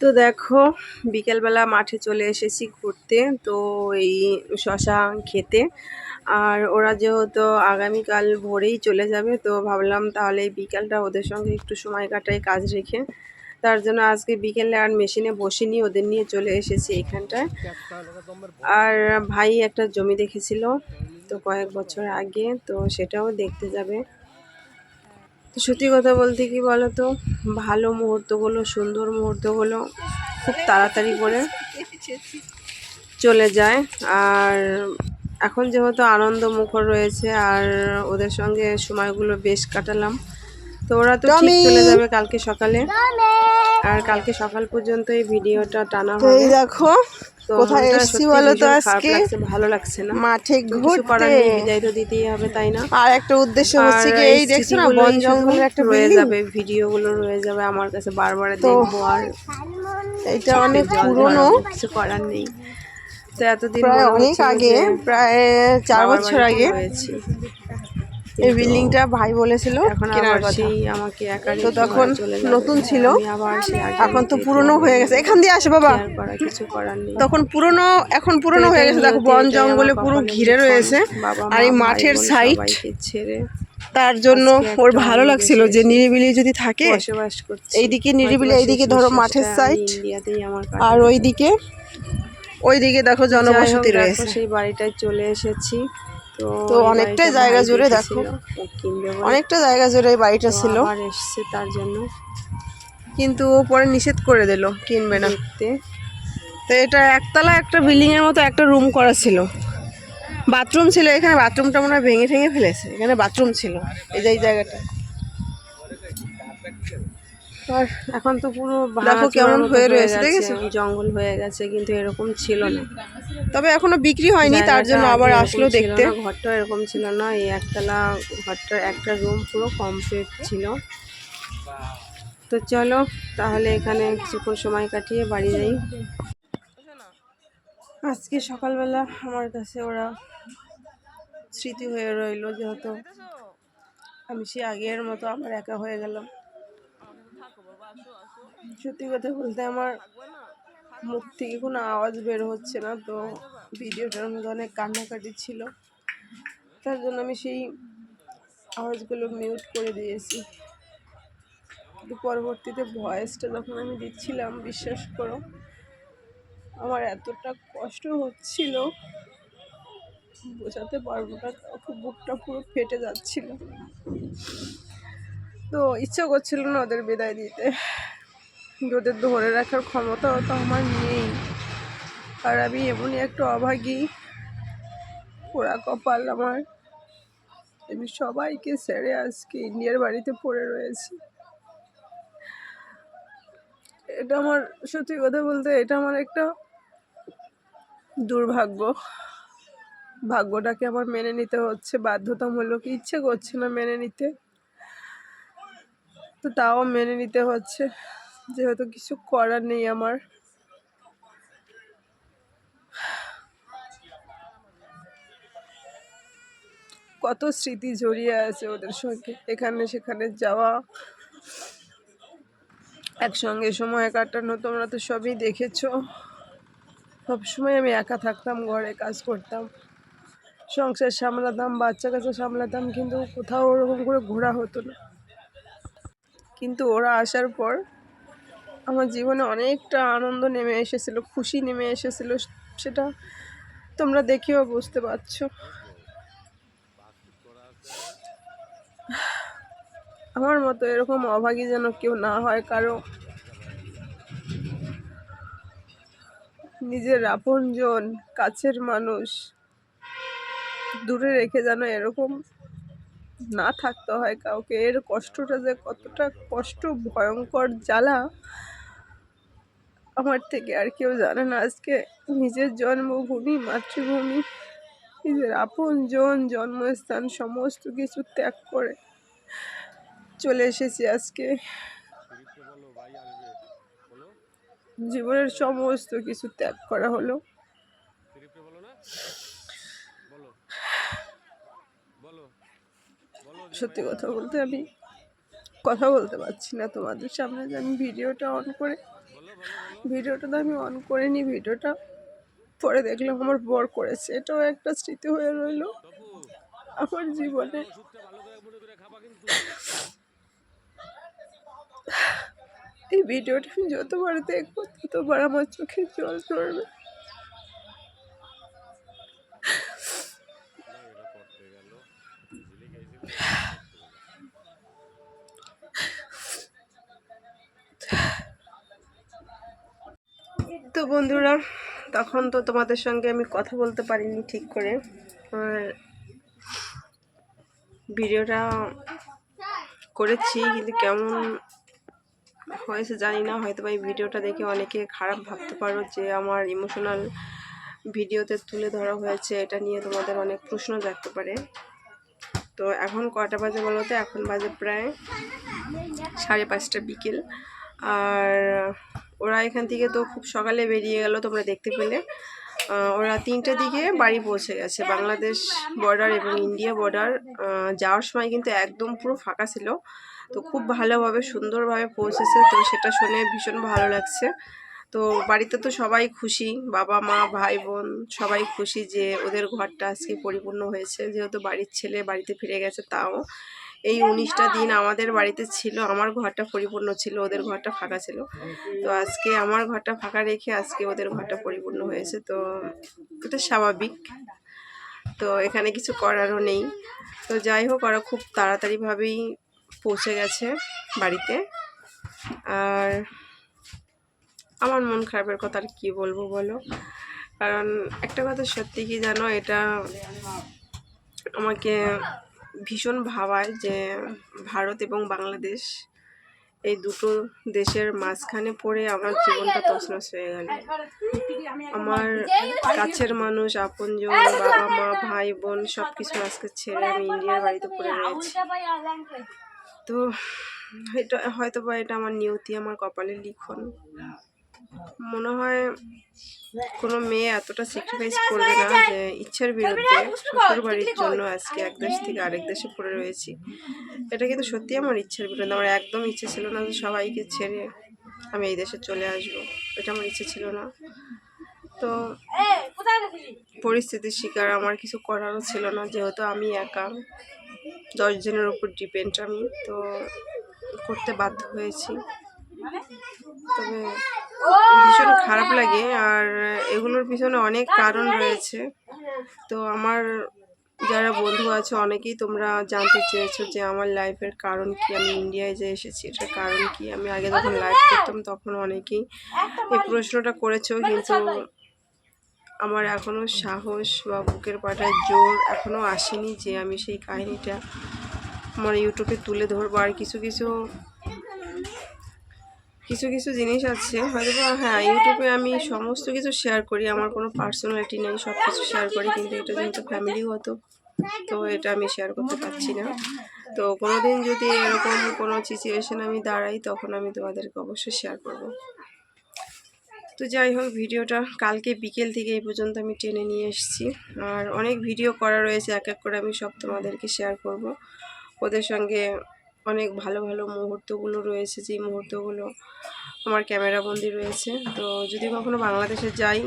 তো দেখো, বিকেলবেলা মাঠে চলে এসেছি ঘুরতে, তো এই শশা খেতে। আর ওরা যেহেতু আগামীকাল ভোরেই চলে যাবে, তো ভাবলাম তাহলে এই বিকেলটা ওদের সঙ্গে একটু সময় কাটাই, কাজ রেখে। তার জন্য আজকে বিকেলে আর মেশিনে বসিনি, ওদের নিয়ে চলে এসেছি এখানটায়। আর ভাই একটা জমি দেখেছিল, তো কয়েক বছর আগে, তো সেটাও দেখতে যাবে। তো সত্যি কথা বলতে কি বলো তো ভালো মুহূর্তগুলো সুন্দর মুহূর্তগুলো খুব তাড়াতাড়ি করে চলে যায়। আর এখন যেহেতু আনন্দ মুখর রয়েছে আর ওদের সঙ্গে সময়গুলো বেশ কাটালাম তো ওরা তো ঠিক চলে যাবে কালকে সকালে। আর কালকে সকাল পর্যন্ত এই ভিডিওটা টানা হবে। দেখো তো কোথায় এসছি বলো তো আজকে? ভালো লাগছে না। মাঠে ঘুরতে। নেই বিদায় তো দিতেই হবে তাই না? আর একটা উদ্দেশ্য হচ্ছে কি এই দেখছ না বন শুধু জঙ্গলের একটা রয়ে যাবে ভিডিওগুলো রয়ে যাবে আমার কাছে বারবার দেখব আর এটা অনেক পুরনো। কিছু করার নেই। তো এতদিন অনেক আগে প্রায় চার বছর আগে। এই বিল্ডিংটা ভাই বলেছিল কেনার সেই আমাকে একা তো তখন। নতুন ছিল। এখন তো পুরনো হয়ে গেছে। এখান দিয়ে আসে বাবা। কিছু করার নেই। তখন পুরনো এখন পুরনো হয়ে গেছে। দেখো বন জঙ্গলে পুরো ঘিরে রয়েছে। আর এই মাঠের সাইড ছেড়ে তার জন্য ওর ভালো লাগছিল যে নিরিবিলি যদি থাকে এইদিকে নিরিবিলি এইদিকে ধরো মাঠের সাইড আর ওইদিকে ওইদিকে দেখো জনবসতি রয়েছে। সেই বাড়িটায় চলে এসেছি। তো অনেকটা অনেকটাই জায়গা জুড়ে দেখো। অনেকটা জায়গা জুড়ে এই বাড়িটা ছিল। আর এসছে তার জন্য। কিন্তু ও পরে নিষেধ করে দিল কিনবে না। তো এটা একতলা একটা বিল্ডিংয়ের এর মতো একটা রুম করা ছিল। বাথরুম ছিল এখানে বাথরুমটা মনে হয় ভেঙে ভেঙে ফেলেছে। এখানে বাথরুম ছিল এই যে এই জায়গাটা। আর এখন তো পুরো দেখো কেমন হয়ে রয়েছে, দেখেছ? জঙ্গল হয়ে গেছে কিন্তু এরকম ছিল না। তবে এখনও বিক্রি হয়নি তার জন্য আবার আসলো দেখতে। ঘরটা এরকম ছিল না এই একতলা ঘরটার একটা রুম পুরো কমপ্লিট ছিল। তো চলো তাহলে এখানে কিছুক্ষণ সময় কাটিয়ে বাড়ি যাই। আজকে সকালবেলা আমার কাছে ওরা স্মৃতি হয়ে রইল যেহেতু আমি সে আগের মতো আবার একা হয়ে গেলাম। সত্যি কথা বলতে আমার মুখ থেকে কোনো আওয়াজ বের হচ্ছে না, তো ভিডিওটার মধ্যে অনেক কান্নাকাটি ছিল। তার জন্য আমি সেই আওয়াজগুলো মিউট করে দিয়েছি। কিন্তু পরবর্তীতে ভয়েসটা যখন আমি দিচ্ছিলাম, বিশ্বাস করো, আমার এতটা কষ্ট হচ্ছিল, বোঝাতে পারব না কাউকে বুকটা পুরো ফেটে যাচ্ছিল। তো ইচ্ছা করছিল না ওদের বিদায় দিতে। ওদের ধরে রাখার ক্ষমতাও তো আমার নেই। আর আমি এমনই একটা অভাগী। পোড়া কপাল আমার। আমি সবাইকে ছেড়ে আজকে ইন্ডিয়ার বাড়িতে পড়ে রয়েছি। এটা আমার, সত্যি কথা বলতে এটা আমার একটা দুর্ভাগ্য। ভাগ্যটাকে আমার মেনে নিতে হচ্ছে, বাধ্যতামূলক। ইচ্ছে করছে না মেনে নিতে। তো তাও মেনে নিতে হচ্ছে। যেহেতু কিছু করার নেই আমার। কত স্মৃতি জড়িয়ে আছে ওদের সঙ্গে। এখানে সেখানে যাওয়া, একসঙ্গে সময় কাটানো, তোমরা তো সবই দেখেছ। সবসময় আমি একা থাকতাম, ঘরে কাজ করতাম, সংসার সামলাতাম, বাচ্চা কাচ্চা সামলাতাম, কিন্তু কোথাও ওরকম করে ঘোরা হতো না। কিন্তু ওরা আসার পর আমার জীবনে অনেকটা আনন্দ নেমে এসেছিল, খুশি নেমে এসেছিল, সেটা তোমরা দেখেও বুঝতে পারছ। আমার মতো এরকম অভাগী যেন কেউ না হয়, কারও নিজের আপনজন, কাছের মানুষ দূরে রেখে যেন এরকম না থাকতে হয় কাউকে। এর কষ্টটা যে কতটা কষ্ট, ভয়ঙ্কর জ্বালা আমার থেকে আর কেউ জানে না আজকে নিজের জন্মভূমি, মাতৃভূমি, নিজের আপন জন, জন্মস্থান, সমস্ত কিছু ত্যাগ করে চলে এসেছি আজকে। জীবনের সমস্ত কিছু ত্যাগ করা হলো। সত্যি কথা বলতে আমি কথা বলতে পারছি না তোমাদের সামনে যে আমি ভিডিওটা অন করে। ভিডিওটা তো আমি অন করিনি, ভিডিওটা পরে দেখলাম আমার বর করেছে। এটাও একটা স্মৃতি হয়ে রইল আমার জীবনে। এই ভিডিওটা আমি যতবার দেখব, ততবার আমার চোখে জল পড়বে। তো বন্ধুরা, তখন তো তোমাদের সঙ্গে আমি কথা বলতে পারিনি ঠিক করে। আর ভিডিওটা করেছি, কিন্তু কেমন হয়েছে জানি না। হয়তো এই ভিডিওটা দেখে অনেকে খারাপ ভাবতে পারো যে আমার ইমোশনাল ভিডিওতে তুলে ধরা হয়েছে। এটা নিয়ে তোমাদের অনেক প্রশ্ন জাগতে পারে। তো এখন কটা বাজে বলো তো? এখন বাজে প্রায় সাড়ে পাঁচটা বিকেল। আর ওরা এখান থেকে তো খুব সকালে বেরিয়ে গেল তোমরা দেখতে পেলে। ওরা তিনটে দিকে বাড়ি পৌঁছে গেছে। বাংলাদেশ বর্ডার এবং ইন্ডিয়া বর্ডার যাওয়ার সময় কিন্তু একদম পুরো ফাঁকা ছিল। তো খুব ভালোভাবে, সুন্দরভাবে পৌঁছেছে। তো সেটা শুনে ভীষণ ভালো লাগছে। তো বাড়িতে তো সবাই খুশি। বাবা, মা, ভাই, বোন সবাই খুশি যে ওদের ঘরটা আজকে পরিপূর্ণ হয়েছে। যেহেতু বাড়ির ছেলে বাড়িতে ফিরে গেছে, তাও এই উনিশটা দিন আমাদের বাড়িতে ছিল, আমার ঘরটা পরিপূর্ণ ছিল, ওদের ঘরটা ফাঁকা ছিল। তো আজকে আমার ঘরটা ফাঁকা রেখে আজকে ওদের ঘরটা পরিপূর্ণ হয়েছে, তো এটা স্বাভাবিক। তো এখানে কিছু করারও নেই। তো যাই হোক, ওরা খুব তাড়াতাড়িভাবেই পৌঁছে গেছে বাড়িতে। আর আমার মন খারাপের কথা আর কী বলব বলো? কারণ একটা কথা সত্যি কি জানো, এটা আমাকে ভীষণ ভাবায় যে ভারত এবং বাংলাদেশ এই দুটো দেশের মাঝখানে পড়ে আমার জীবনটা তছনছ হয়ে গেল। আমার কাছের মানুষ, আপনজন, বাবা মা, ভাই বোন সব কিছু আজকে ছেড়ে আমি ইন্ডিয়ার বাড়িতে পড়ে রয়েছি। তো এটা হয়তো বা এটা আমার নিয়তি, আমার কপালের লিখন। মনে হয় কোনো মেয়ে এতটা স্যাক্রিফাইস করবে না যে ইচ্ছার বিরুদ্ধে শ্বশুর বাড়ির জন্য আজকে এক দেশ থেকে আরেক দেশে পড়ে রয়েছি। এটা কিন্তু সত্যি আমার ইচ্ছার বিরুদ্ধে। আমার একদম ইচ্ছে ছিল না যে সবাইকে ছেড়ে আমি এই দেশে চলে আসব। এটা আমার ইচ্ছে ছিল না। তো পরিস্থিতির শিকার আমার কিছু করারও ছিল না, যেহেতু আমি একা। দশজনের উপর ডিপেন্ড আমি, তো করতে বাধ্য হয়েছি। তবে খারাপ লাগে আর এগুলোর পিছনে অনেক কারণ রয়েছে। তো আমার যারা বন্ধু আছে, অনেকেই তোমরা জানতে চেয়েছো যে আমার লাইফের কারণ কি? আমি ইন্ডিয়ায় যে এসেছি, এটার কারণ কি? আমি আগে যখন লাইভ করতাম, তখন অনেকেই এই প্রশ্নটা করেছ। কিন্তু আমার এখনও সাহস বা বুকের পাটায় জোর এখনও আসেনি যে আমি সেই কাহিনিটা আমার ইউটিউবে তুলে ধরবো। আর কিছু কিছু কিছু কিছু জিনিস আছে। হয়তো হ্যাঁ ইউটিউবে আমি সমস্ত কিছু শেয়ার করি। আমার কোনো পার্সোনালিটি নেই সব কিছু শেয়ার করি। কিন্তু এটা যেহেতু ফ্যামিলিগত তো এটা আমি শেয়ার করতে পারছি না। তো কোনো দিন যদি এরকম কোনো সিচুয়েশন আমি দাঁড়াই, তখন আমি তোমাদেরকে অবশ্যই শেয়ার করব। তো যাই হোক, ভিডিওটা কালকে বিকেল থেকে এই পর্যন্ত আমি টেনে নিয়ে এসেছি। আর অনেক ভিডিও করা রয়েছে, এক এক করে আমি সব তোমাদেরকে শেয়ার করব। ওদের সঙ্গে অনেক ভালো ভালো মুহূর্তগুলো রয়েছে, যেই মুহূর্তগুলো আমার ক্যামেরা বন্দি রয়েছে। তো যদি কখনো বাংলাদেশে যাই,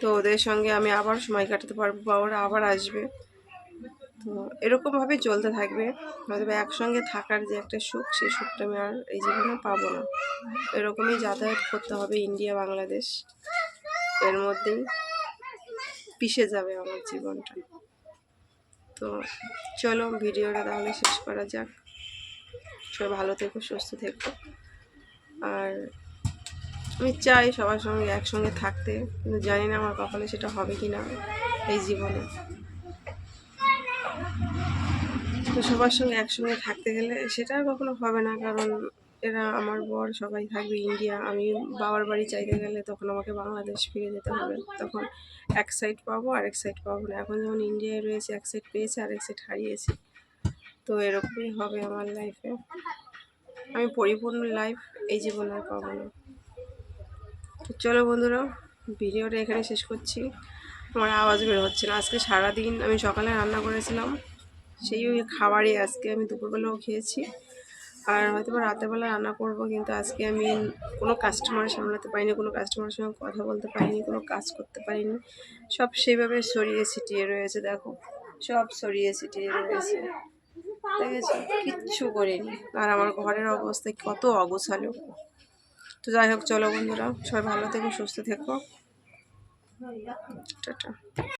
তো ওদের সঙ্গে আমি আবার সময় কাটাতে পারব বা ওরা আবার আসবে। তো এরকমভাবে চলতে থাকবে হয়তো একসঙ্গে থাকার যে একটা সুখ, সেই সুখটা আমি আর এই জীবনে পাবো না। এরকমই যাতায়াত করতে হবে ইন্ডিয়া, বাংলাদেশ। এর মধ্যেই পিষে যাবে আমার জীবনটা। তো চলো, ভিডিওটা তাহলে শেষ করা যাক। সবাই ভালো থেকো, সুস্থ থেকো। আর আমি চাই সবার সঙ্গে একসঙ্গে থাকতে, কিন্তু জানি না আমার কপালে সেটা হবে কি না এই জীবনে। তো সবার সঙ্গে একসঙ্গে থাকতে গেলে সেটা আর কখনো হবে না, কারণ এরা আমার বর, সবাই থাকবে ইন্ডিয়া। আমি বাবার বাড়ি চাইতে গেলে তখন আমাকে বাংলাদেশ ফিরে যেতে হবে। তখন এক সাইড পাবো আর এক সাইড পাবো না। এখন যেমন ইন্ডিয়ায় রয়েছে, এক সাইড পেয়েছি আর এক সাইড হারিয়েছি। তো এরকমই হবে আমার লাইফে আমি পরিপূর্ণ লাইফ এই জীবনে আর পাবো না। তো চলো বন্ধুরা, ভিডিওটা এখানে শেষ করছি। আমার আওয়াজ বের হচ্ছে না। আজকে সারাদিন আমি সকালে রান্না করেছিলাম, সেই খাবারই আজকে আমি দুপুরবেলাও খেয়েছি। আর হয়তো বা রাতের বেলা রান্না করব, কিন্তু আজকে আমি কোনো কাস্টমার সামলাতে পারিনি, কোনো কাস্টমারের সঙ্গে কথা বলতে পারিনি, কোনো কাজ করতে পারিনি। সব সেইভাবে সরিয়ে ছিটিয়ে রয়েছে, দেখো। সব সরিয়ে ছিটিয়ে রয়েছে। কিচ্ছু করিনি। আর আমার ঘরের অবস্থা কত অগোছালো। তো যাই হোক, চলো বন্ধুরা, সবাই ভালো থেকো, সুস্থ থেকো। টাটা।